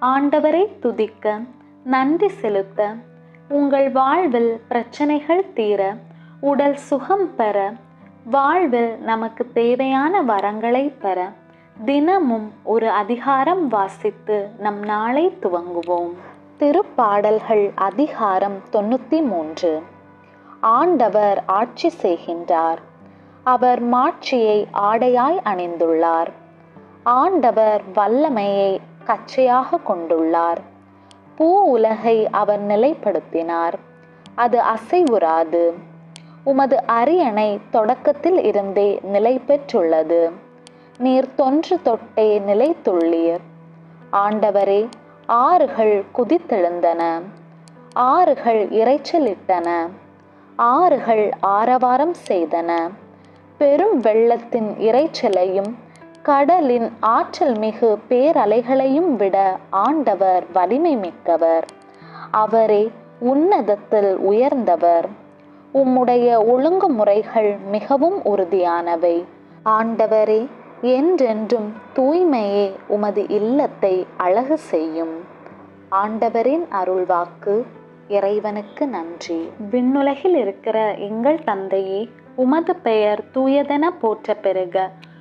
ஆண்டவரை துதிக்க நன்றி செலுத்த உங்கள் வாழ்வில் பிரச்சனைகள் தீர உடல் சுகம் பெற வாழ்வில் நமக்கு தேவையான வரங்களை பெற தினமும் ஒரு அதிகாரம் வாசித்து நம் நாளை துவங்குவோம். திருப்பாடல்கள் அதிகாரம் தொண்ணூற்றி மூன்று ஆண்டவர் ஆட்சி செய்கின்றார். அவர் மாட்சியை ஆடையாய் அணிந்துள்ளார். ஆண்டவர் வல்லமையை கச்சையாக கொண்டுள்ளார். பூ உலகை அவர் நிலைப்படுத்தினார். அது அசைவுறாது. உமது அரியணை தொடக்கத்தில் இருந்தே நிலை பெற்றுள்ளது. நீர் தொன்று தொட்டே நிலைத்துள்ளீர் ஆண்டவரே ஆறுகள் குதித்தெழுந்தன. ஆறுகள் இறைச்சலிட்டன ஆறுகள் ஆரவாரம் செய்தன. பெரும் வெள்ளத்தின் இறைச்சலையும் கடலின் ஆற்றல் மிகு பேரலைகளையும் விட ஆண்டவர் வலிமை மிக்கவர். அவரே உன்னதத்தில் உயர்ந்தவர். உம்முடைய ஒழுங்குமுறைகள் மிகவும் உறுதியானவை. ஆண்டவரே என்றென்றும் தூய்மையே உமது இல்லத்தை அழகு செய்யும். ஆண்டவரின் அருள்வாக்கு இறைவனுக்கு நன்றி. விண்ணுலகில் இருக்கிற எங்கள் தந்தையே உமது பெயர் தூயதென போற்ற பெறுக